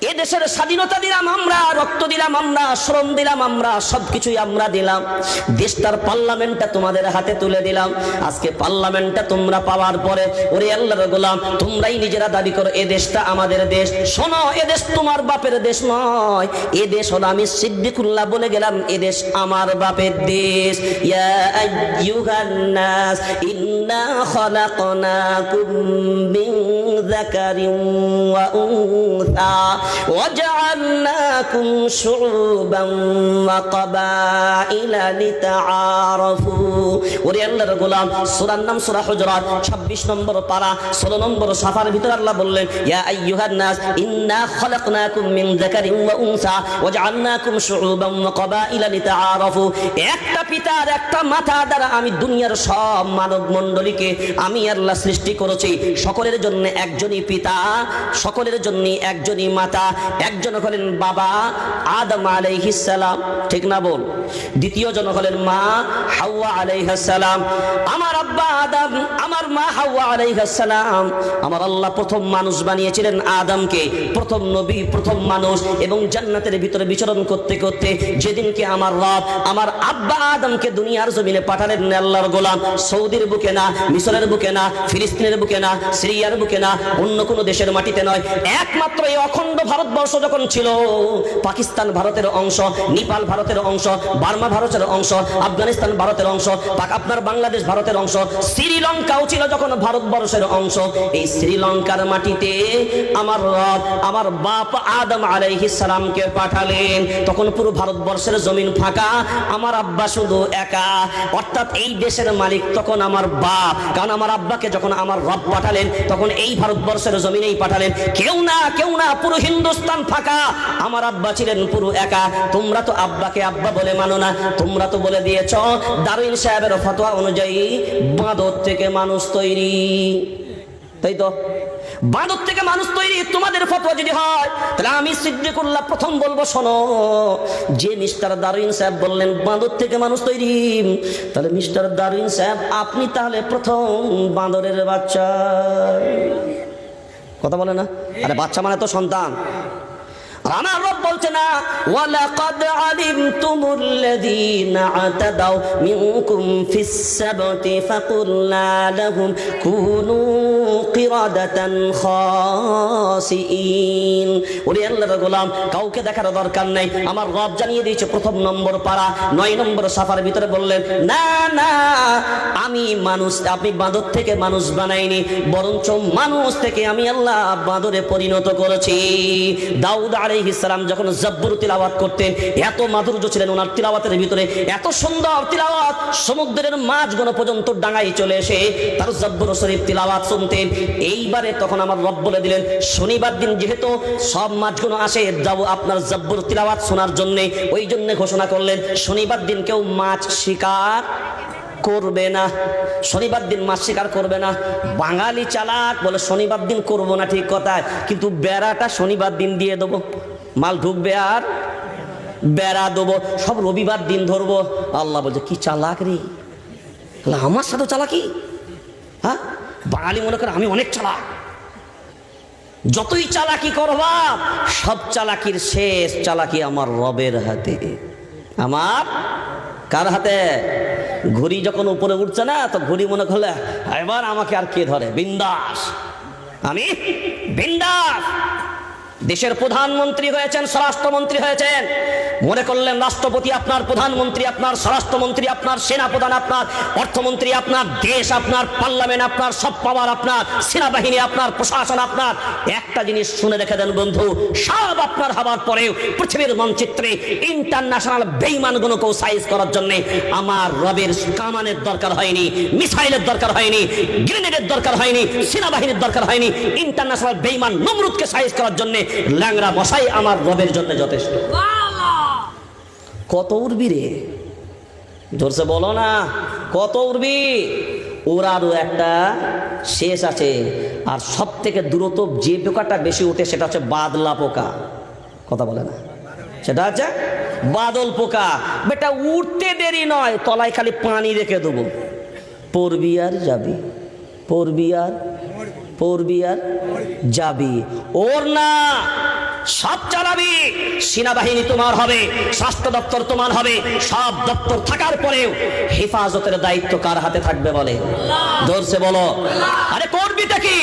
এ দেশের স্বাধীনতা দিলাম আমরা, রক্ত দিলাম আমরা, শ্রম দিলাম আমরা, সবকিছুই আমরা দিলাম। দেশটার পার্লামেন্টটা তোমাদের হাতে তুলে দিলাম। আজকে পার্লামেন্টটা তোমরা পাওয়ার পরে, ওরে আল্লাহর গোলাম, তোমরাই নিজেরা দাবি করো, এ দেশটা আমাদের দেশ। শোনো, এ দেশ তোমার বাপের দেশ নয়। এ দেশ হলো আমি সিদ্দিকুল্লাহ বলে গেলাম, এ দেশ আমার বাপের দেশ। ইয়া আইয়ুহান নাস, ইন্না খলাকনাকুম মিন যাকারিন ওয়া উনসা। وجعلناكم شعوبا وقبائل لتعارفوا ওরে আল্লাহর গোলাম সূরার নাম সূরা হুজরাত 26 নম্বর পারা 16 নম্বর সাফার ভিতর আল্লাহ বললেন ইয়া আইয়ুহান নাস ইন্না খলাকনাকুম মিন যাকারিন ওয়া উনসা ওয়াজআলনাকুম শুউবান ওয়া কাবাইলা লিতাআরাফু একটা পিতার একটা মাথা দ্বারা আমি দুনিয়ার সব মানব মণ্ডলীকে আমি আল্লাহ সৃষ্টি করেছি সকলের জন্য একজনই পিতা সকলের জন্য একজনই মাতা একজন হলেন বাবা আদম আলাইহিস সালাম, ঠিক না বল দ্বিতীয় জন হলেন মা হাওয়া আলাইহিস সালাম। আমার আব্বা আদম, আমার মা হাওয়া আলাইহিস সালাম। আমার আল্লাহ প্রথম মানুষ বানিয়েছিলেন আদমকে, প্রথম নবী, প্রথম মানুষ, এবং জান্নাতের ভিতরে বিচরণ করতে করতে যেদিনকে আমার রব আমার আব্বা আদমকে দুনিয়ার জমিনে পাঠালেন আল্লাহর গোলাম। সৌদির বুকে না, মিশরের বুকে না, ফিলিস্তিনের বুকে না, সিরিয়ার বুকে না, অন্য কোনো দেশের মাটিতে নয়। একমাত্র এই অখণ্ড ভারতবর্ষ যখন ছিল, পাকিস্তান ভারতের অংশ, নেপাল ভারতের অংশ, বার্মা ভারতের অংশ, আফগানিস্তান ভারতের অংশ আপনার বাংলাদেশ ভারতের অংশ, শ্রীলঙ্কাও ছিল যখন ভারতবর্ষের অংশ। এই শ্রীলঙ্কার মাটিতে আমার রব, আমার বাপ আদম সালামকে পাঠালেন। তখন পুরো ভারতবর্ষের জমিন ফাঁকা, আমার আব্বা শুধু একা। অর্থাৎ এই দেশের মালিক তখন আমার বাপ। কারণ আমার আব্বাকে যখন আমার রব পাঠালেন, তখন এই ভারতবর্ষের জমিনেই পাঠালেন। কেউ না কেউ না পুরো হিন্দুস্তান ফাঁকা। আমার আব্বা ছিলেন পুরো একা। তোমরা তো আব্বাকে আব্বা বলে মানো না। তোমরা তো বলে দিয়েছ দারুইন সাহেবের ফতোয়া অনুযায়ী বাঁদর থেকে মানুষ তৈরি। তাই তো? বাঁদর থেকে মানুষ তৈরি, তোমাদের ফতোয়া যদি হয়, তাহলে আমি সিদ্দিকুল্লাহ প্রথম বলব, শোনো। যে মিস্টার দারুইন সাহেব বললেন, বাঁদর থেকে মানুষ তৈরি। তাহলে মিস্টার দারুইন সাহেব, আপনি তাহলে প্রথম বাঁদরের বাচ্চা। কথা বলে না? আরে বাচ্চা মানে তো সন্তান। আমার রব বলছে না, ওয়ালাকাদ আলিমতুমুল্লাযীনা আতাদাউ মিনকুম ফিস সাবতি লাহুম কুনু কিরাদাতান খাসিইন ওরে আল্লাহর গোলাম, কাউকে দেখার দরকার নাই। আমার রব জানিয়ে দিয়েছে প্রথম নম্বর পাড়া, নয় নম্বর সাফার ভিতরে বললেন, না না, আমি মানুষ, আপনি বাঁদর থেকে মানুষ বানাইনি, বরঞ্চ মানুষ থেকে আমি আল্লাহ বাঁদরে পরিণত করেছি। দাউদ আলাইহিস সালাম যখন জব্বুর তিলাওয়াত করতেন, এত মাধুর্য ছিলেন ওনার তিলাওয়াতের ভিতরে, এত সুন্দর তিলাওয়াত, সমুদ্রের মাঝগুলো পর্যন্ত ডাঙায় চলে এসে তার জব্বুর শরীফ তিলাওয়াত শুনতেন। এইবারে তখন আমার রব বলে দিলেন, শনিবার দিন যেহেতু সব মাছগুলো আসে, যাব আপনার জব্বুর তিলাওয়াত শোনার জন্যে। ওই জন্য ঘোষণা করলেন, শনিবার দিন কেউ মাছ শিকার করবে না, শনিবার দিন মাছ শিকার করবে না, বাঙালি চালাক বলে শনিবার দিন করব না ঠিক কথা কিন্তু বেড়াটা শনিবার দিন দিয়ে দেবো। মাল ঢুকবে আর বেড়া দেবো, সব রবিবার দিন ধরবো। আল্লাহ বলছে, কি চালাক রে? আমার সাথে চালাকি? হ্যাঁ? বাঙালি মনে করে, আমি অনেক চালাক। যতই চালাকি করবা, সব চালাকির শেষ চালাকি আমার রবের হাতে। আমার কার হাতে? ঘুড়ি যখন উপরে উঠছে না, তো ঘুড়ি মনে করলে, এবার আমাকে আর কে ধরে? বিন্দাস। আমি? বিন্দাস। দেশের প্রধানমন্ত্রী হয়েছেন, স্বরাষ্ট্রমন্ত্রী হয়েছেন। মনে করলেন, রাষ্ট্রপতি আপনার প্রধানমন্ত্রী, আপনার স্বরাষ্ট্রমন্ত্রী, আপনার সেনাপ্রধান, আপনার অর্থমন্ত্রী, আপনার দেশ, আপনার পার্লামেন্ট, আপনার সব পাওয়ার, আপনার সেনাবাহিনী, আপনার প্রশাসন, আপনার একটা জিনিস শুনে রেখে দেন বন্ধু, সব আপনার হবার পরেও পৃথিবীর মানচিত্রে ইন্টারন্যাশনাল বেইমানগুলোকেও সাইজ করার জন্য আমার রবের কামানের দরকার হয়নি, মিসাইলের দরকার হয়নি, গ্রেনেডের দরকার হয়নি, সেনাবাহিনীর দরকার হয়নি, ইন্টারন্যাশনাল বেইমান নমরুদকে সাইজ করার জন্য ল্যাংরা মশাই আমার রবের জন্য যথেষ্ট। কত উড়বি রে? জোরসে বলো না, কত উড়বি ওর আরও একটা শেষ আছে, আর সব থেকে দ্রুত যে পোকাটা বেশি ওঠে সেটা হচ্ছে বাদলা পোকা। কথা বলে না। সেটা হচ্ছে বাদল পোকা। বেটা, উঠতে দেরি নয়, তলায় খালি পানি রেখে দেবো। পড়বি আর যাবি, পড়বি আর পড়বি আর যাবি। ওর না, সব চালাবি। সেনাবাহিনী তোমার হবে, স্বাস্থ্য দপ্তর তোমার হবে, সব দপ্তর থাকার পরেও হেফাজতের দায়িত্ব কার হাতে থাকবে বলে? ধরছে বলো। আরে করবিটা কি?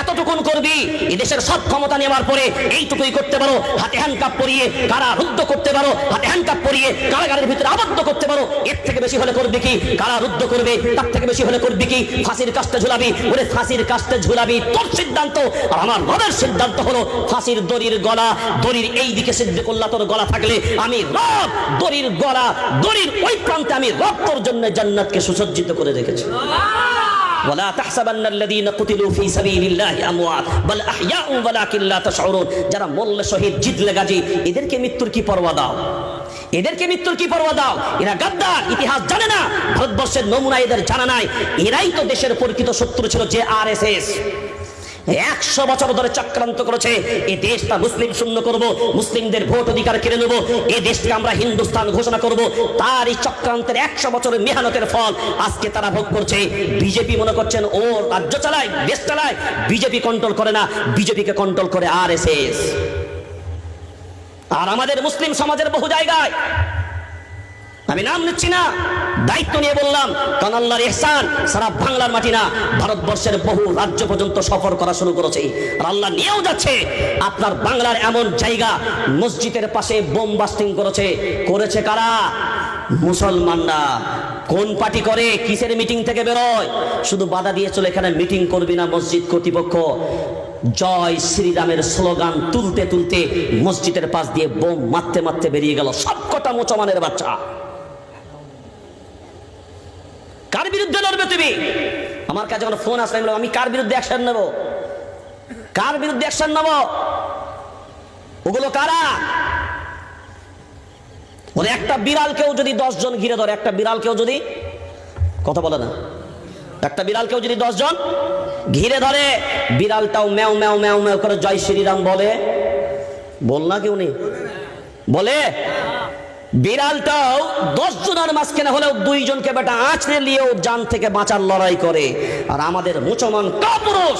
এতটুকুন করবি, এদেশের সব ক্ষমতা নেওয়ার পরে এইটুকুই করতে পারো, হাতে হ্যান্ডকাপ পরিয়ে কারা রুদ্ধ করতে পারো, হাতে হ্যান্ডকাপ পরিয়ে কারাগারের ভিতরে আবদ্ধ করতে পারো, এর থেকে বেশি হলে করবি কি? কারা রুদ্ধ করবে, তার থেকে বেশি হলে করবি কি? ফাঁসির কাস্তে ঝুলাবি, ওরে ফাঁসির কাস্তে ঝুলাবি, তোর সিদ্ধান্ত। আর আমার রবের সিদ্ধান্ত হলো ফাঁসির দড়ির গলা, দড়ির এই দিকে সিদ্ধ করলা, তোর গলা থাকলে আমি রব, দড়ির গলা, দড়ির ওই প্রান্তে আমি রব, তোর জন্য জান্নাতকে সুসজ্জিত করে রেখেছি। ولا تحسبن الذين قتلوا في سبيل الله اموات بل احياء ولكن لا تشعرون যারা মল্ল শহীদ জিতলে গাজী এদেরকে মৃত্যুর কি পরোয়া দাও এদেরকে মৃত্যুর কি পরোয়া দাও এরা গাদ্দার ইতিহাস জানে না ভারতবর্ষের নমুনা এদের জানা নাই এরাই তো দেশের পরিচিত শত্রু ছিল যে আরএসএস একশো বছর ধরে চক্রান্ত করেছে। এই দেশটা মুসলিম শূন্য করব, মুসলিমদের ভোট অধিকার কেড়ে নেব, এই দেশকে আমরা হিন্দুস্তান ঘোষণা করব। তার এই চক্রান্তের একশো বছরের মেহনতের ফল আজকে তারা ভোগ করছে। বিজেপি মনে করছেন, ও রাজ্য চালায়, দেশ চালায়। বিজেপি কন্ট্রোল করে না, বিজেপিকে কন্ট্রোল করে আর এস আর আমাদের মুসলিম সমাজের বহু জায়গায় আমি নাম নিচ্ছি না, দায়িত্ব নিয়ে বললাম, কারণ আল্লাহর ইহসান সারা বাংলার মাটি না, ভারতবর্ষের বহু রাজ্য পর্যন্ত সফর করা শুরু করেছে। আর আল্লাহ নিয়েও যাচ্ছে, আপনার বাংলার এমন জায়গা, মসজিদের পাশে বোম বাস্টিং করেছে। করেছে কারা? মুসলমানরা। কোন পার্টি করে? কিসের মিটিং থেকে বেরোয়? শুধু বাধা দিয়ে চলে এখানে মিটিং করবি না মসজিদ কর্তৃপক্ষ। জয় শ্রীরামের স্লোগান তুলতে তুলতে মসজিদের পাশ দিয়ে বোম মারতে মারতে বেরিয়ে গেল। সবকটা মুসলমানের বাচ্চা। কার বিরুদ্ধে লড়বে তুমি? আমার কাছে যখন ফোন আসলে আমি কার বিরুদ্ধে অ্যাকশন নেব? কার বিরুদ্ধে অ্যাকশন নেব? ওগুলো কারা? ওরে একটা বিড়ালকেও যদি দশ জন ঘিরে ধরে, একটা বিড়ালকেও যদি, কথা বলে না, একটা বিড়ালকেও যদি দশ জন ঘিরে ধরে, বিড়ালটাও ম্যাও ম্যাও ম্যাও ম্যাও করে জয় শ্রীরাম বলে, বল না কেউ নেই, বলে? বিড়ালটাও দশ জনের মাঝখানে হলেও দুইজনকে বেটা আঁচড়ে নিয়েও যান থেকে বাঁচার লড়াই করে। আর আমাদের মুসলমান কাপুরুষ।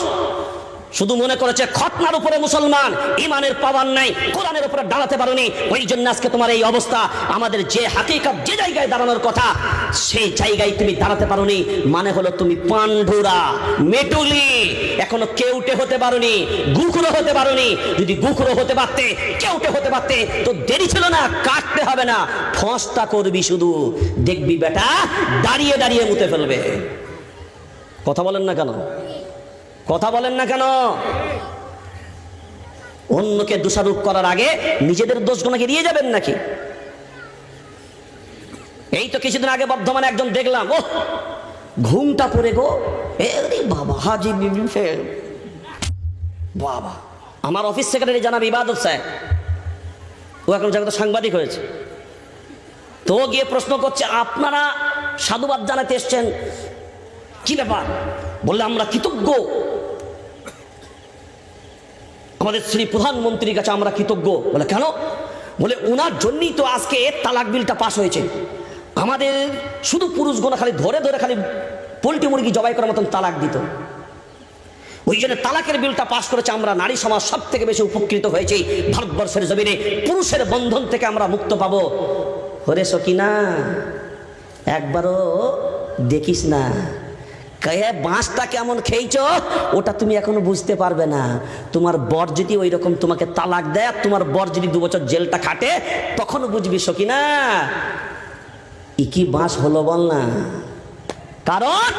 শুধু মনে করেছে, খতনার উপরে মুসলমান ইমানের পাওয়ার নাই, কোরআনের উপরে দাঁড়াতে পারোনি। ওই জন্য আজকে তোমার এই অবস্থা। আমাদের যে হাকিকত, যে জায়গায় দাঁড়ানোর কথা, সেই জায়গায় তুমি দাঁড়াতে পারোনি। মানে হলো তুমি পান্ডুরা মেটুলি। এখনও কেউটে হতে পারোনি, গুখুরো হতে পারোনি। যদি গুখুরো হতে পারতে, কেউটে হতে পারতে, তো দেরি ছিল না, কাটতে হবে না। ফসটা করবি শুধু। দেখবি বেটা, দাঁড়িয়ে দাঁড়িয়ে মুতে ফেলবে। কথা বলেন না কেন? কথা বলেন না কেন? অন্যকে দোষারোপ করার আগে নিজেদের দোষগুলোকে দিয়ে যাবেন নাকি? এই তো কিছুদিন আগে বর্ধমানে একজন দেখলাম ও ঘুমটা পড়ে গো। এরে বাবা, হাজি বিবি আমার অফিস সেক্রেটারি জানাব ইবাদত সাহেব। ও এখন জায়গাতে সাংবাদিক হয়েছে। তো গিয়ে প্রশ্ন করছে, আপনারা সাধুবাদ জানাতে এসছেন? কি ব্যাপার? বললে, আমরা কৃতজ্ঞ। আমাদের শ্রী প্রধানমন্ত্রীর কাছে আমরা কৃতজ্ঞ। বলে, কেন? বলে ওনার জন্যই তো আজকে তালাক বিলটা পাশ হয়েছে। আমাদের শুধু পুরুষগুলো খালি ধরে ধরে খালি পোলট্রি মুরগি জবাই করার মতন তালাক দিত। ওই জন্য তালাকের বিলটা পাশ করেছে আমরা, নারী সমাজ সব থেকে বেশি উপকৃত হয়েছে। ভারতবর্ষের জমিনে পুরুষের বন্ধন থেকে আমরা মুক্ত পাবো। হরে সকিনা, একবারও দেখিস না। বাঁশটা কেমন খেয়েছ? ওটা তুমি এখনও বুঝতে পারবে না। তোমার বর যদি ওই রকম তোমাকে তালাক দেয়, আর তোমার বর যদি দু বছর জেলটা খাটে, তখনও বুঝবি সকিনা। ই কি বাঁশ হলো বল না। কারণ,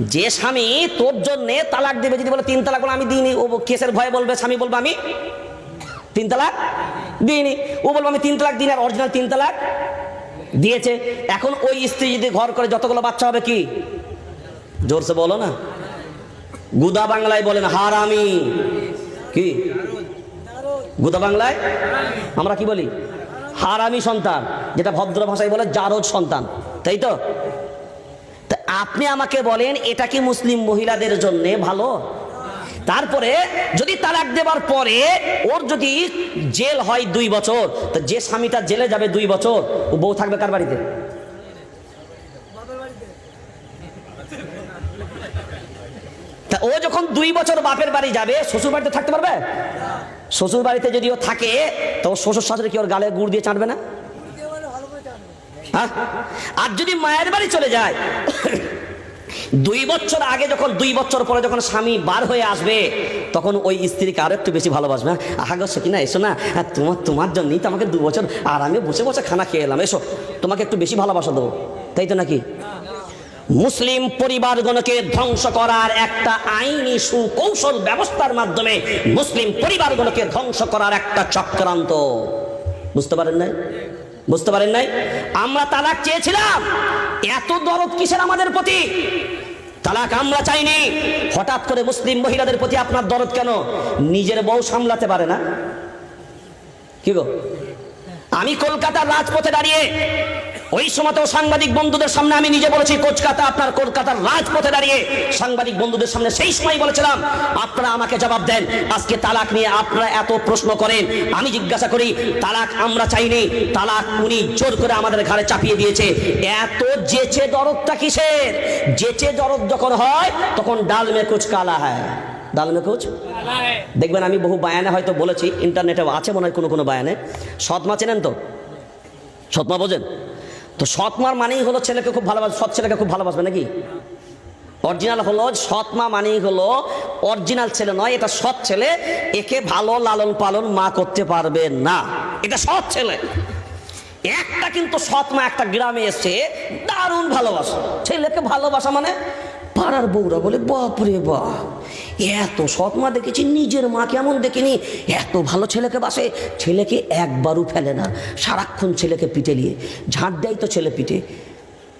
যে স্বামী তোর জন্যে তালাক দেবে, যদি বলে তিন তালাক আমি দিইনি। ও কেসের ভয়ে বলবে, স্বামী বলবে, আমি তিন তালাক দিইনি। ও বলব, আমি তিন তালাক দিন আর অরিজিনাল তিন তালাক দিয়েছে। এখন ওই স্ত্রী যদি ঘর করে, যতগুলো বাচ্চা হবে কি? জোরসে বলো না। গুদা বাংলায় বলেন, হারামি। কি? গুদা বাংলায়? আমরা কি বলি? হারামি সন্তান, যেটা ভদ্র ভাষায় বলে জারদ সন্তান। তাই তো? তা আপনি আমাকে বলেন, এটা কি মুসলিম মহিলাদের জন্য ভালো? তারপরে যদি তালাক দেবার পরে ওর যদি জেল হয় দুই বছর, তো যে স্বামীটা জেলে যাবে দুই বছর, ও বউ থাকবে কার বাড়িতে? তা ও যখন দুই বছর বাপের বাড়ি যাবে শ্বশুর বাড়িতে থাকতে পারবে? শ্বশুর বাড়িতে যদি ও থাকে তো শ্বশুর শাশুড়ি কি ওর গালে গুড় দিয়ে চাটবে না? হ্যাঁ? আর যদি মায়ের বাড়ি চলে যায় দুই বছর আগে যখন দুই বছর পরে যখন স্বামী বার হয়ে আসবে তখন ওই স্ত্রীকে আরও একটু বেশি ভালোবাসবে হ্যাঁ? আহা গো কিনা এসো না। হ্যাঁ, তোমার তোমার জন্যই তো আমাকে দু বছর আর আমি বসে বসে খানা খেয়ে এলাম এসো। তোমাকে একটু বেশি ভালোবাসা দেবো তাই তো নাকি? মুসলিম পরিবারগণকে ধ্বংস করার একটা আইনি সুকৌশল ব্যবস্থার মাধ্যমে মুসলিম পরিবারগুলোকে ধ্বংস করার একটা চক্রান্ত। বুঝতে পারেন নাই? বুঝতে পারেন নাই? আমরা তালাক চেয়েছিলাম। এত দরদ কিসের আমাদের প্রতি? তালাক আমরা চাইনি। হঠাৎ করে মুসলিম মহিলাদের প্রতি আপনার দরদ কেন? নিজের বউ সামলাতে পারে না? কি গো? আমি কলকাতার রাজপথে দাঁড়িয়ে ওই সময়তেও সাংবাদিক বন্ধুদের সামনে আমি নিজে বলেছি, কলকাতা, আপনার কলকাতার রাজপথে দাঁড়িয়ে। সাংবাদিক বন্ধুদের সামনে সেই সময় বলেছিলাম, আপনারা আমাকে জবাব দেন, আজকে তালাক নিয়ে আপনারা এত প্রশ্ন করেন। আমি জিজ্ঞাসা করি, তালাক আমরা চাইনি। তালাক উনি জোর করে আমাদের ঘাড়ে চাপিয়ে দিয়েছে। এত জেচে দরদটা কিসের? জেচে দরদ যখন হয়, তখন ডাল মে কুচ কালা হয় ডাল মে কুচ দেখবেন আমি বহু বায়ানে হয়তো বলেছি ইন্টারনেটে আছে মনে হয় কোনো কোনো বায়ানে। সৎমা চেনেন তো? সৎমা বোঝেন? তো সৎ মার মানেই হলো ছেলেকে খুব ভালোবাসবে সৎ ছেলেকে খুব ভালোবাসবে নাকি? অরিজিনাল হলো সৎ মা মানেই হলো অরিজিনাল ছেলে নয়, এটা সৎ ছেলে, একে ভালো লালন পালন মা করতে পারবে না। এটা সৎ ছেলে। একটা কিন্তু সৎ মা একটা গ্রামে এসছে দারুণ ভালোবাসা। ছেলেকে ভালোবাসা মানে পাড়ার বউরা বলে, বাপরে বাপ, এত সৎ মা দেখেছি, নিজের মা কেমন দেখিনি। এত ভালো ছেলেকে বাসে, ছেলেকে একবারও ফেলে না। সারাক্ষণ ছেলেকে পিটে নিয়ে, ঝাঁট দেয় তো ছেলে পিঠে।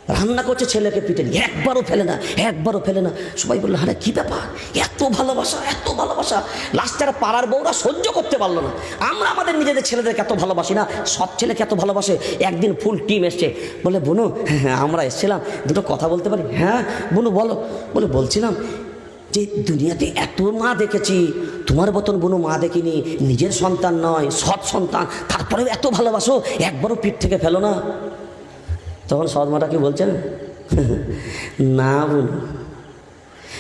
রান্না করছে ছেলেকে পিটে একবারও ফেলে না, একবারও ফেলে না। সবাই বলল হ্যাঁ কি ব্যাপার? এত ভালোবাসা এত ভালোবাসা। লাস্টের পাড়ার বউরা সহ্য করতে পারল না। আমরা আমাদের নিজেদের ছেলেদেরকে এত ভালোবাসি না। সব ছেলেকে এত ভালোবাসে। একদিন ফুল টিম এসছে। বলে, বোনু হ্যাঁ আমরা এসেছিলাম। দুটো কথা বলতে পারি? হ্যাঁ বোনু, বলো। বলে, বলছিলাম যে, দুনিয়াতে এত মা দেখেছি। তোমার মতন কোনো মা দেখিনি। নিজের সন্তান নয়, সৎ সন্তান। তারপরেও এত ভালোবাসো, একবারও পিঠ থেকে ফেলো না। তখন সদমাটা কি বলছেন? না বোন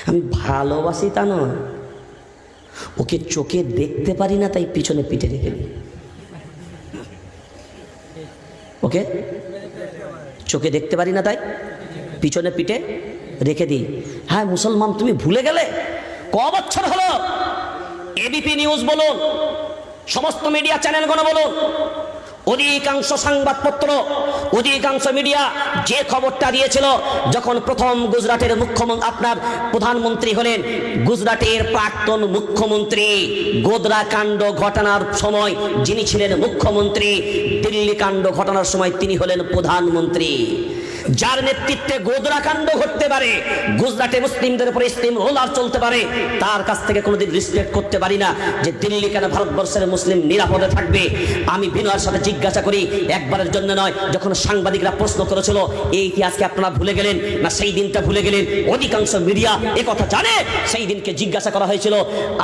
আমি ভালোবাসি তা নয়। ওকে চোখে দেখতে পারি না, তাই পিছনে পিঠে রেখে দিই। ওকে? চোখে দেখতে পারি না, তাই পিছনে পিঠে রেখে দিই। হ্যাঁ মুসলমান, তুমি ভুলে গেলে? ক বছর হলো? এবিপি নিউজ বলুন, সমস্ত মিডিয়া চ্যানেলগুলো বলুন অধিকাংশ সংবাদপত্র, অধিকাংশ মিডিয়া যে খবরটা দিয়েছিল, যখন প্রথম গুজরাটের মুখ্যমন্ত্রী আপনার প্রধানমন্ত্রী হলেন, গুজরাটের প্রাক্তন মুখ্যমন্ত্রী গোদরা কাণ্ড ঘটনার সময় যিনি ছিলেন মুখ্যমন্ত্রী দিল্লি কাণ্ড ঘটনার সময় তিনি হলেন প্রধানমন্ত্রী। যার নেতৃত্বে গোদরা কাণ্ড ঘটতে পারে, গুজরাটে মুসলিমদের উপরে ইসলিম রোলার চলতে পারে, তার কাছ থেকে কোনোদিন রিসপেক্ট করতে পারি না যে দিল্লি কেন ভারতবর্ষের মুসলিম নিরাপদে থাকবে। আমি বিনয়ের সাথে জিজ্ঞাসা করি, একবারের জন্য নয়, যখন সাংবাদিকরা প্রশ্ন করেছিল, এই ইতিহাসকে আপনারা ভুলে গেলেন না সেই দিনটা ভুলে গেলেন? অধিকাংশ মিডিয়া কথা জানে। সেই দিনকে জিজ্ঞাসা করা হয়েছিল,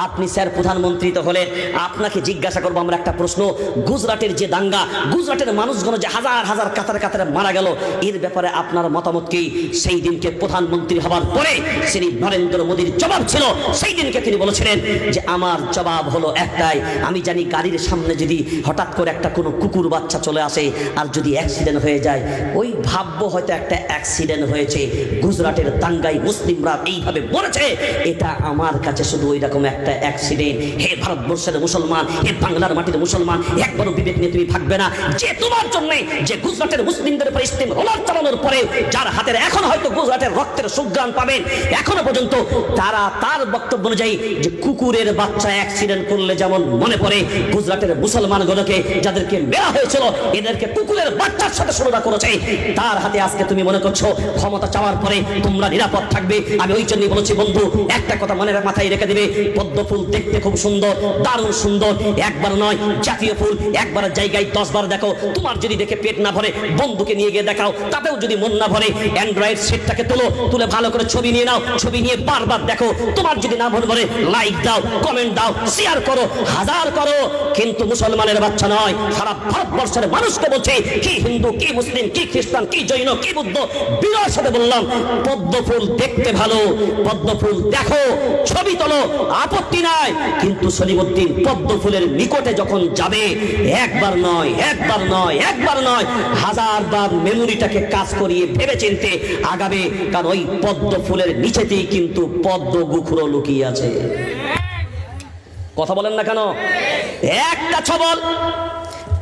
আপনি স্যার প্রধানমন্ত্রী তো হলেন, আপনাকে জিজ্ঞাসা করব আমরা একটা প্রশ্ন। গুজরাটের যে দাঙ্গা, গুজরাটের মানুষগুলো যে হাজার হাজার কাতারে কাতারে মারা গেল, এর ব্যাপারে আপনার মতামত কি? সেই দিনকে প্রধানমন্ত্রী হবার পরে শ্রী নরেন্দ্র মোদীর জবাব ছিল, সেই দিনকে তিনি বলেছিলেন যে, আমার জবাব হলো একটাই। আমি জানি গাড়ির সামনে যদি হঠাৎ করে একটা কোনো কুকুর বাচ্চা চলে আসে আর যদি অ্যাক্সিডেন্ট হয়ে যায়, ওই ভাববো হয়তো একটা অ্যাক্সিডেন্ট হয়েছে। গুজরাটের দাঙ্গায় মুসলিমরা এইভাবে বলেছে এটা আমার কাছে শুধু ওই রকম একটা অ্যাক্সিডেন্ট হে ভারতবর্ষের মুসলমান, হে বাংলার মাটির মুসলমান, একবারও বিবেক নিয়ে তুমি থাকবে না। যে তোমার জন্য যে গুজরাটের মুসলিমদের উপর ইসলাম রোলার চালানোর পরে যার হাতের এখন হয়তো গুজরাটের রক্তের সুগ্রাণ পাবেন, এখনও পর্যন্ত তারা তার বক্তব্য অনুযায়ী যে কুকুরের বাচ্চা অ্যাক্সিডেন্ট করলে যেমন মনে পড়ে, গুজরাটের মুসলমানগুলোকে যাদেরকে মেরা হয়েছিল, এদেরকে কুকুরের বাচ্চার সাথে শুরুটা করেছে। তার হাতে আজকে তুমি মনে করছ, ক্ষমতা চাওয়ার পরে তোমরা নিরাপদ থাকবে। আমি ওই জন্যই বলেছি, বন্ধু, একটা কথা মনের মাথায় রেখে দিবে, পদ্ম ফুল দেখতে খুব সুন্দর, দারুণ সুন্দর, একবার নয়, জাতীয় ফুল, একবার জায়গায় দশ বার দেখো। তোমার যদি দেখে পেট না ভরে, বন্ধুকে নিয়ে গিয়ে দেখাও, তাতেও যদি যদি মন না ভরে অ্যান্ড্রয়েড সেটটাকে তোলো, তুলে ভালো করে ছবি নিয়ে নাও, ছবি নিয়ে বারবার দেখো, তোমার যদি না মন ভরে লাইক দাও কমেন্ট দাও শেয়ার করো, হাজার করো। কিন্তু মুসলমানের বাচ্চা নয়, সারা ভারতবর্ষের মানুষকে বলছে, কি হিন্দু, কি মুসলিম, কি খ্রিস্টান, কি জৈন, কি বুদ্ধ বিনয়ের সাথে বললাম, পদ্ম ফুল দেখতে ভালো, পদ্ম ফুল দেখো, ছবি তোলো, আপত্তি নাই। কিন্তু সলিমুদ্দিন পদ্ম ফুলের নিকটে যখন যাবে, একবার নয় একবার নয় একবার নয় হাজার বার মেমোরিটাকে কাজ করিয়ে ভেবে চিনতে আগাবে কারণ ওই পদ্ম ফুলের নিচেতেই কিন্তু পদ্ম গুখুরো লুকিয়ে আছে। কথা বলেন না কেন? একটা ছবল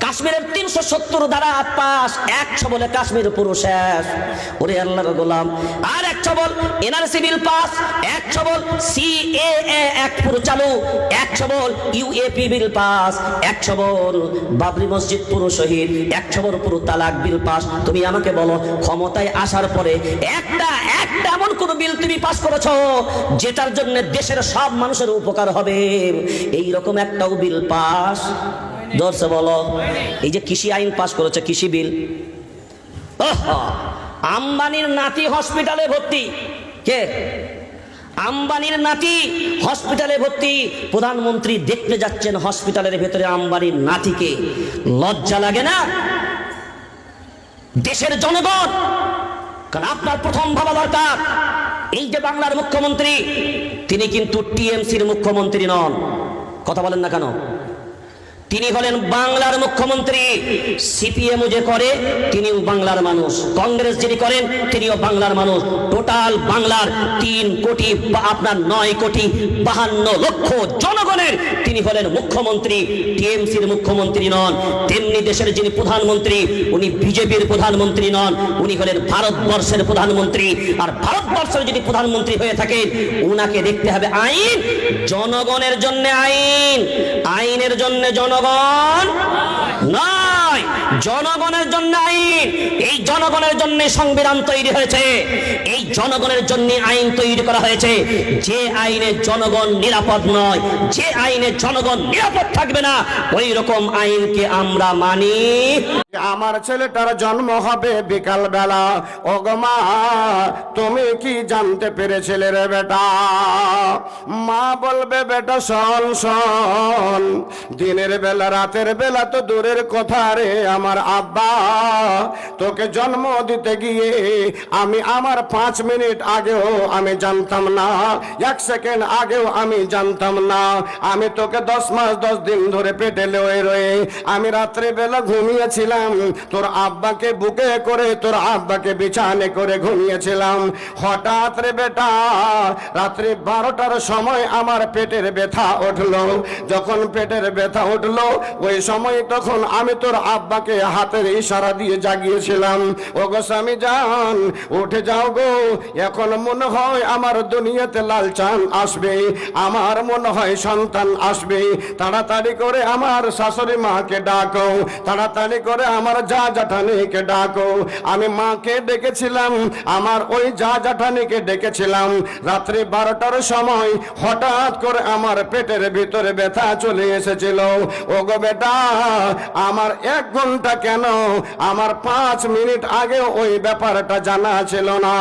কাশ্মীরের তিনশো সত্তর দ্বারা পাস এক বলে কাশ্মীর পুরো শেষ ওরে আল্লাহর গোলাম। আর এক ছবল এনআরসি বিল পাস, এক ছবল এ এক পুরো চালু, এক ছবল ইউএপি বিল পাস একশো ছবল বাবরি মসজিদ পুরো শহীদ, এক ছবল পুরো তালাক বিল পাস। তুমি আমাকে বলো, ক্ষমতায় আসার পরে একটা একটা এমন কোন বিল তুমি পাস করেছ, যেটার জন্য দেশের সব মানুষের উপকার হবে? এই রকম একটাও বিল পাস। ধরছে বলো। এই যে কৃষি আইন পাস করেছে, কৃষি বিল। আম্বানির নাতি হসপিটালে ভর্তি। কে? আম্বানির নাতি হসপিটালে ভর্তি। প্রধানমন্ত্রী দেখতে যাচ্ছেন হসপিটালের ভেতরে আম্বানির নাতিকে। লজ্জা লাগে না? দেশের জনগণ! কারণ আপনার প্রথম ভাবা দরকার। এই যে বাংলার মুখ্যমন্ত্রী, তিনি কিন্তু টিএমসির মুখ্যমন্ত্রী নন। কথা বলেন না কেন? তিনি হলেন বাংলার মুখ্যমন্ত্রী। সিপিএম যে করে, তিনিও বাংলার মানুষ। কংগ্রেস যিনি করেন, তিনিও বাংলার মানুষ। টোটাল বাংলার তিন কোটি আপনার নয় কোটি বাহান্ন লক্ষ জনগণের। তিনি হলেন মুখ্যমন্ত্রী, টিএমসির মুখ্যমন্ত্রী নন, তেমনি দেশের যিনি প্রধানমন্ত্রী, উনি বিজেপির প্রধানমন্ত্রী নন, উনি হলেন ভারতবর্ষের প্রধানমন্ত্রী। আর ভারতবর্ষের যদি প্রধানমন্ত্রী হয়ে থাকেন, উনাকে দেখতে হবে আইন, জনগণের জন্য আইন, আইনের জন্য জনগণ নয়, জনগণের জন্য আইন। এই জনগণের জন্য সংবিধান তৈরি হয়েছে, এই জনগণের জন্য আইন তৈরি করা হয়েছে। যে আইনে জনগণ নিরাপদ নয়, যে আইনে জনগণ নিরাপদ থাকবে না ওই রকম আইনকে আমরা মানি আমার ছেলেটার জন্ম হবে বিকাল বেলা ও গো মা, তুমি কি জানতে পেরেছিলে রে বেটা? মা বলবে, বেটা, শোন শোন, দিনের বেলা, রাতের বেলা তো দূরের কথা রে আমার আব্বা। তোকে জন্ম দিতে গিয়ে আমি আমার পাঁচ মিনিট আগেও আমি জানতাম না, এক সেকেন্ড আগেও আমি জানতাম না। আমি তোকে দশ মাস, দশ দিন ধরে পেটে লয়ে রয়ে আমি রাত্রে বেলা ঘুমিয়েছিলাম তোর আব্বাকে বুকে করে, তোর আব্বাকে বিছানে করে ঘুমিয়েছিলাম। হঠাৎ রে বেটা, রাত্রে বারোটার সময় আমার পেটের ব্যথা উঠল। যখন পেটের ব্যথা উঠল, ওই সময় তখন আমি তোর আব্বাকে হাতের ইশারা দিয়ে জাগিয়েছিলাম। ও গো স্বামী যান উঠে যাও গো। এখন মনে হয় আমার দুনিয়াতে লাল চান আসবে। আমার মনে হয় সন্তান আসবে। তাড়াতাড়ি করে আমার শাশুড়ি মাকে ডাকো। তাড়াতাড়ি করে আমার যা জাঠানিকে ডাকো। আমি মাকে ডেকেছিলাম, আমার ওই যা জাঠানিকে ডেকেছিলাম। রাত্রি বারোটার সময় হঠাৎ করে আমার পেটের ভিতরে ব্যথা চলে এসেছিল। ও গো বেটা, আমার এক ঘণ্টা কেন? আমার পাঁচ মিনিট আগে ওই ব্যাপারটা জানা ছিল না।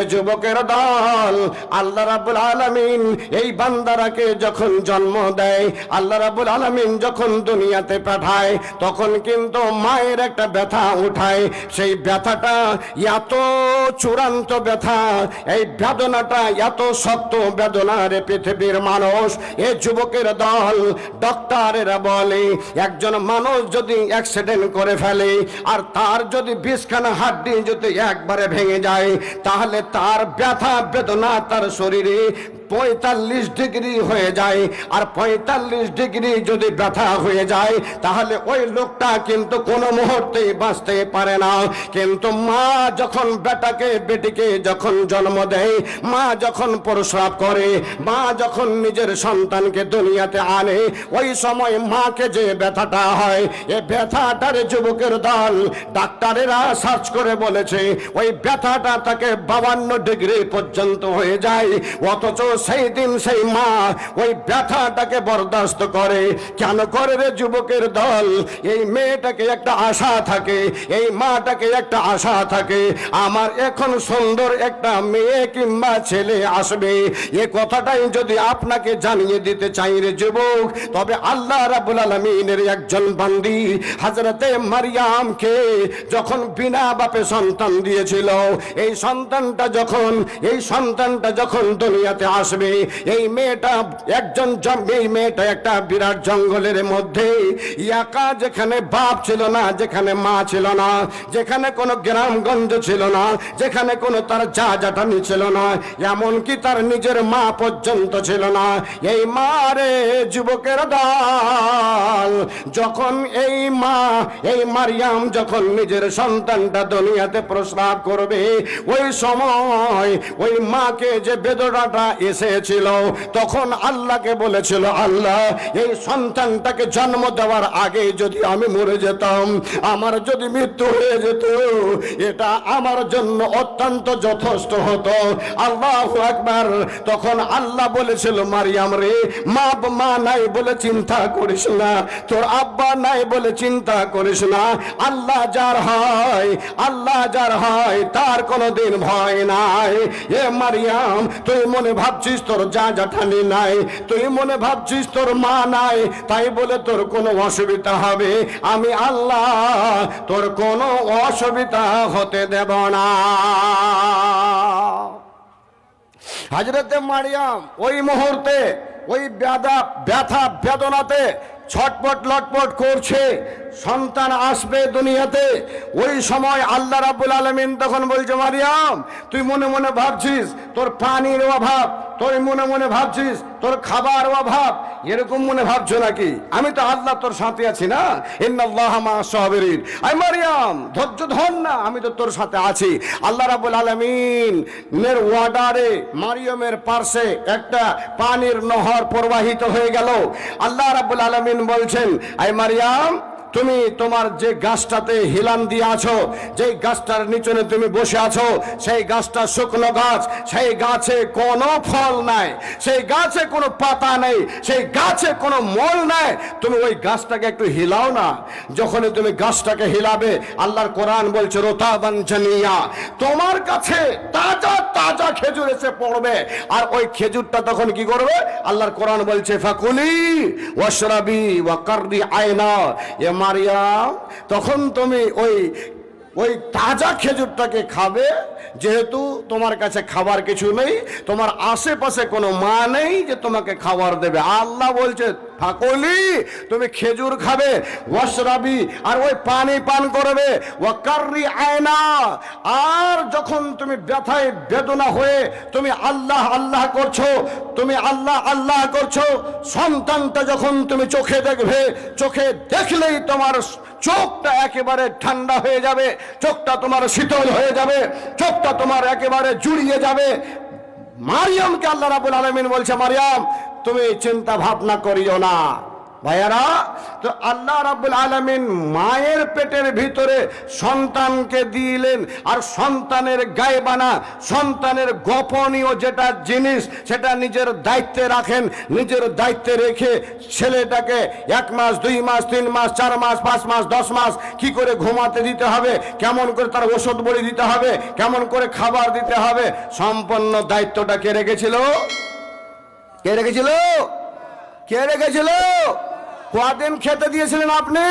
এ যুবকের দল, আল্লাহ রাবুল আলমিন এই বান্দারাকে যখন জন্ম দেয়, আল্লাহ রাবুল আলমিন যখন দুনিয়াতে পাঠায়, তখন কিন্তু মায়ের একটা ব্যথা উঠায়, সেই ব্যথাটা এত চূড়ান্ত ব্যথা, এই বেদনাটা এত শক্ত বেদনা রে পৃথিবীর মানুষ। এ যুবকের দল ডক্টরেরা বলে, একজন মানুষ যদি অ্যাক্সিডেন্ট করে ফেলে, আর তার যদি বিষখানা হাড্ডি যদি একবারে ভেঙে যায়, তাহলে তার ব্যথা বেদনা তার শরীরে পঁয়তাল্লিশ ডিগ্রি হয়ে যায়। আর পঁয়তাল্লিশ ডিগ্রি যদি ব্যথা হয়ে যায়, তাহলে ওই লোকটা কিন্তু কোনো মুহূর্তেই বাঁচতে পারে না। কিন্তু মা যখন বেটাকে বেটিকে যখন জন্ম দেয়, মা যখন প্রস্রাব করে, মা যখন নিজের সন্তানকে দুনিয়াতে আনে, ওই সময় মাকে যে ব্যথাটা হয়, এ ব্যথাটার যুবকের দল ডাক্তারেরা সার্চ করে বলেছে, ওই ব্যথাটা তাকে বাবান্ন ডিগ্রি পর্যন্ত হয়ে যায়। অথচ সেই দিন সেই মা ওই ব্যথাটাকে বরদাস্ত করে, কেন করে রে যুবকের দল? এই মেয়েটাকে একটা আশা থাকে, এই মাটাকে একটা আশা থাকে। আমার এখন সুন্দর একটা মেয়ে কিংবা ছেলে আসবে। এ কথাটাই যদি আপনাকে জানিয়ে দিতে চাই রে যুবক, তবে আল্লাহ রাবুল আলমিনের একজন বান্দি হাজরতে মারিয়ামকে যখন বিনা বাপে সন্তান দিয়েছিল, এই সন্তানটা যখন, এই সন্তানটা যখন দুনিয়াতে আসবে। এই মেয়েটা একজন এই মেয়েটা একটা বিরাট জঙ্গলের মধ্যে। একা যেখানে বাপ ছিল না, যেখানে মা ছিল না, যেখানে কোনো গ্রামগঞ্জ ছিল না, যেখানে কোনো তার যা জাটানি ছিল না, এমনকি তার নিজের মা পর্যন্ত ছিল না। এই মা রে যুবকের দল, যখন এই মা, এই মারিয়াম যখন নিজের সন্তানটা দুনিয়াতে প্রস্রাব করবে, ওই সময় ওই মাকে যে বেদনাটা এসেছিল, তখন আল্লাহকে বলেছিল, আল্লাহ, এই সন্তানটাকে জন্ম দেওয়ার আগে যদি আমি মরে যেতাম, আমার যদি মৃত্যু হয়ে যেত, এটা আমার জন্য অত্যন্ত যথেষ্ট হতো। আল্লাহ একবার তখন আল্লাহ বলেছিল, মারিয়াম রে মা মা নাই বলে চিন্তা করিস না, তোর আব্বা নাই বলে চিন্তা করিস না। আল্লাহ যার হয়, আল্লাহ যার হয়, তার কোনোদিন ভয় নাই। এ মারিয়াম, তুই মনে ভাবছিস তোর যা জাঠানি নাই, তুই মনে ভাবছিস তোর মা নাই, তাই বলে তোর কোনো অসুবিধা হবে? আমি আল্লাহ, তোর কোনো অসুবিধা হতে দেব না। হাজরতে মারিয়াম, ওই মুহূর্তে, ওই ব্যাধা ব্যথা বেদনাতে ছটপট লটপট করছে। সন্তান আসবে দুনিয়াতে। ওই সময় আল্লাহ রাবুল আলমিন তখন বলছে, মারিয়াম, তুই মনে মনে ভাবছিস তোর পানির অভাব তুই মনে মনে ভাবছিস, তোর খাবার অভাব, এরকম মনে ভাবছ নাকি? আমি তো আল্লাহ তোর সাথে আছি না? আই মারিয়াম, ধৈর্য ধর না, আমি তো তোর সাথে আছি। আল্লাহ রাবুল আলামিন এর ওয়ার্ডারে, মারিয়ামের পার্শ্বে একটা পানির নহর প্রবাহিত হয়ে গেল। আল্লাহ রাবুল আলামিন বলছেন আই মারিয়াম তুমি তোমার যে গাছটাতে হিলান দিয়ে আছো, যেই গাছটার নিচনে তুমি বসে আছো, সেই গাছটা শুকনো গাছ, সেই গাছে কোনো ফল নাই, সেই গাছে কোনো পাতা নেই, সেই গাছে কোনো মল নাই। তুমি ওই গাছটাকে একটু হিলাও না। যখনই তুমি গাছটাকে হিলাবে, আল্লাহর কোরআন বলছে রোতাবান জানিয়া তোমার কাছে তাজা তাজা খেজুর এসে পড়বে। আর ওই খেজুরটা তখন কি করবে? আল্লাহর কোরআন বলছে, ফাকুলি ওয়াশরাবি ওয়াকাররি আয়না। মারিয়াম তখন তুমি ওই ওই তাজা খেজুরটাকে খাবে। যেহেতু তোমার কাছে খাবার কিছু নেই, তোমার আশেপাশে কোনো মা নেই যে তোমাকে খাবার দেবে। আল্লাহ বলছে ফাকলি তুমি খেজুর খাবে ওয়াশরাবি আর ওই পানি পান করবে ওয়াকাররি আয়না। আর যখন তুমি ব্যথায় বেদনা হয়ে তুমি আল্লাহ আল্লাহ করছ, তুমি আল্লাহ আল্লাহ করছ, সন্তানটা যখন তুমি চোখে দেখবে, চোখে দেখলেই তোমার চোখটা একেবারে ঠান্ডা হয়ে যাবে, চোখটা তোমার শীতল হয়ে যাবে, চোখটা তোমার একেবারে জুড়িয়ে যাবে। মারিয়ামকে আল্লাহ রাবুল আলমিন বলছে, মারিয়াম তুমি চিন্তা ভাবনা করিও না। ভাইয়ারা, তো আল্লাহ রাব্বুল আলামিন মায়ের পেটের ভিতরে সন্তানকে দিলেন, আর সন্তানের গায়েবানা, সন্তানের গোপনীয় যেটা জিনিস, সেটা নিজের দায়িত্বে রাখেন, নিজের দায়িত্বে রেখে ছেলেটাকে এক মাস, দুই মাস, তিন মাস, চার মাস, পাঁচ মাস, দশ মাস কি করে ঘুমাতে দিতে হবে, কেমন করে তার ওষুধ বড়ি দিতে হবে, কেমন করে খাবার দিতে হবে সম্পন্ন দায়িত্বটাকে রেখেছিল কে রেখেছিল? কে রেখেছিল? কদিন খেতে দিয়েছিলেন আপনি?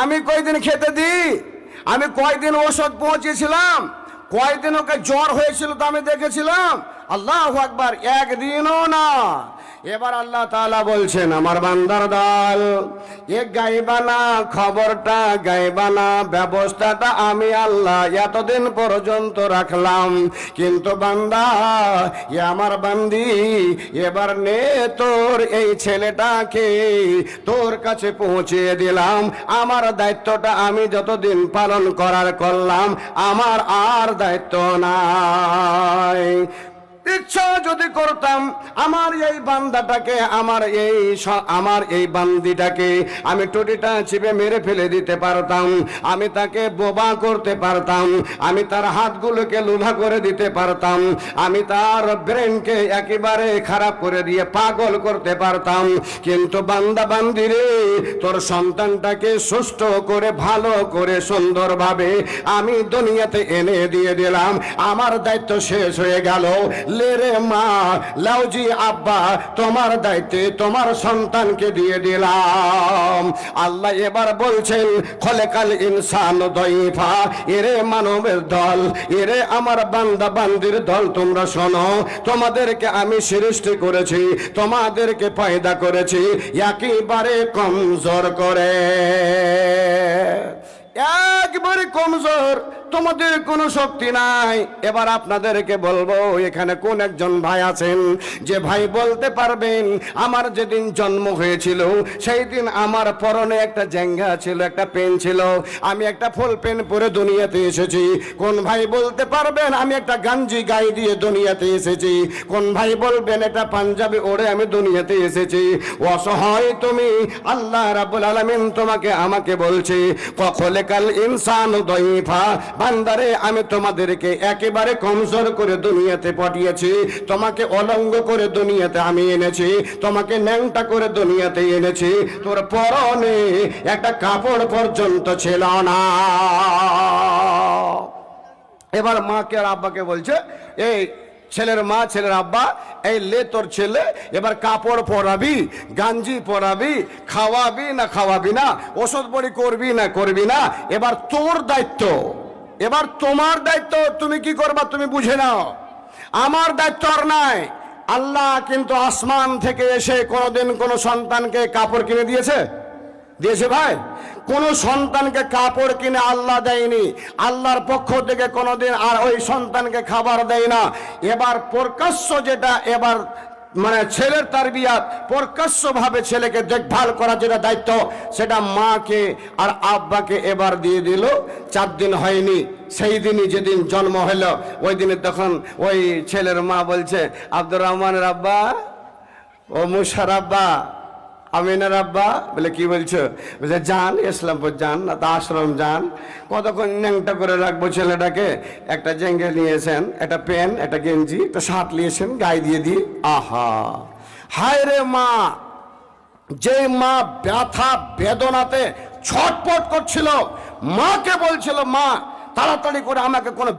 আমি কয়দিন খেতে দিই? আমি কয়দিন ওষুধ পৌঁছেছিলাম? কয়দিন ওকে জ্বর হয়েছিল তো আমি দেখেছিলাম? আল্লাহ একবার একদিনও না। এবার আল্লাহ তালা বলছেন, আমার বান্দার দল, এ গাইবানা খবরটা গাইবানা ব্যবস্থাটা আমি আল্লাহ এতদিন পর্যন্ত রাখলাম। কিন্তু বান্দা, এ আমার বান্দি, এবার নে তোর এই ছেলেটাকে তোর কাছে পৌঁছিয়ে দিলাম। আমার দায়িত্বটা আমি যতদিন পালন করার করলাম, আমার আর দায়িত্ব নাই। ইচ্ছা যদি করতাম, আমার এই বান্দাটাকে, আমার এই আমার এই বান্দিটাকে আমি টুটিটা চিপে মেরে ফেলে দিতে পারতাম, আমি তাকে বোবা করতে পারতাম, আমি তার হাতগুলোকে লুলা করে দিতে পারতাম, আমি তার ব্রেনকে একেবারে খারাপ করে দিয়ে পাগল করতে পারতাম। কিন্তু বান্দা বান্দিরে, তোর সন্তানটাকে সুস্থ করে, ভালো করে, সুন্দরভাবে আমি দুনিয়াতে এনে দিয়ে দিলাম। আমার দায়িত্ব শেষ হয়ে গেল। লেরে মা লাউজি আব্বা, তোমার দায়িত্বে তোমার সন্তানকে দিয়ে দিলাম। আল্লাহ এবার বলছেন, খলেকাল ইনসান দইফা এরে মানবের দল, এরে আমার বান্দা বান্দির দল, তোমরা শোনো, তোমাদেরকে আমি সৃষ্টি করেছি, তোমাদেরকে পয়দা করেছি, একেবারে কমজোর করে। একবারে কমজোর। তোমাদের কোনো শক্তি নাই। এবার আপনাদেরকে বলব, এখানে কোন একজন ভাই আছেন? যে ভাই বলতে পারবেন, আমার যেদিন জন্ম হয়েছিল, সেই দিন আমার পরনে একটা জ্যাঙ্গা ছিল, একটা পেন ছিল। আমি একটা ফুল পেন পরে দুনিয়াতে এসেছি। কোন ভাই বলতে পারবেন, আমি একটা গাঞ্জি গায়ে দিয়ে দুনিয়াতে এসেছি। কোন ভাই বলবেন এটা পাঞ্জাবি ওড়ে আমি দুনিয়াতে এসেছি। অসহায় তুমি, আল্লাহ রাব্বুল আলামিন তোমাকে আমাকে বলছে কখলেকাল ইনসান দইফা বান্দারে, আমি তোমাদেরকে একেবারে কমজোর করে দুনিয়াতে পাঠিয়েছি। তোমাকে অলঙ্গ করে দুনিয়াতে আমি এনেছি। তোমাকে ন্যাংটা করে দুনিয়াতে এনেছি। তোর পরনে একটা কাপড় পর্যন্ত ছিল না। এবার মাকে আর আব্বাকে বলছে, এই ছেলের মা, ছেলের আব্বা, এই লে তোর ছেলে, এবার কাপড় পরাবি, গাঞ্জি পরাবি, খাওয়াবি না খাওয়াবি না, ওষুধ বড়ি করবি না করবি না, এবার তোর দায়িত্ব। এবার তোমার দায়িত্ব তুমি কি করবা তুমি বুঝে নাও। আমার দায়িত্ব আর নাই। আল্লাহ কিন্তু আসমান থেকে এসে কোনোদিন কোনো সন্তানকে কাপড় কিনে দিয়েছে? দিয়েছে ভাই? কোন সন্তানকে কাপড় কিনে আল্লাহ দেয়নি। আল্লাহর পক্ষ থেকে কোনোদিন আর ওই সন্তানকে খাবার দেয় না। এবার প্রকাশ্য যেটা এবার মানে ছেলের তারবিয়াত প্রকাশ্য ভাবে ছেলেকে দেখভাল করা যেটা দায়িত্ব, সেটা মাকে আর আব্বাকে এবার দিয়ে দিল। চার দিন হয়নি, সেই দিনই যেদিন জন্ম হলো ওই দিনে তখন ওই ছেলের মা বলছে, আব্দুর রহমানের আব্বা, ও মুশার আব্বা আমিনার আব্বা, বলে কি বলছো? বলছে যান ইসলামপুর যান না তো আশ্রম যান কতক্ষণ ন্যাংটা করে রাখব ছেলেটাকে? একটা জেঙ্গে নিয়েছেন, একটা পেন, একটা গেঞ্জি, একটা শার্ট নিয়েছেন, গায়ে দিয়ে দিই আহা! হায় রে মা! যে মা ব্যথা বেদনাতে ছটপট করছিল, মাকে বলছিল, মা, তাড়াতাড়ি করে আমাকে কোনো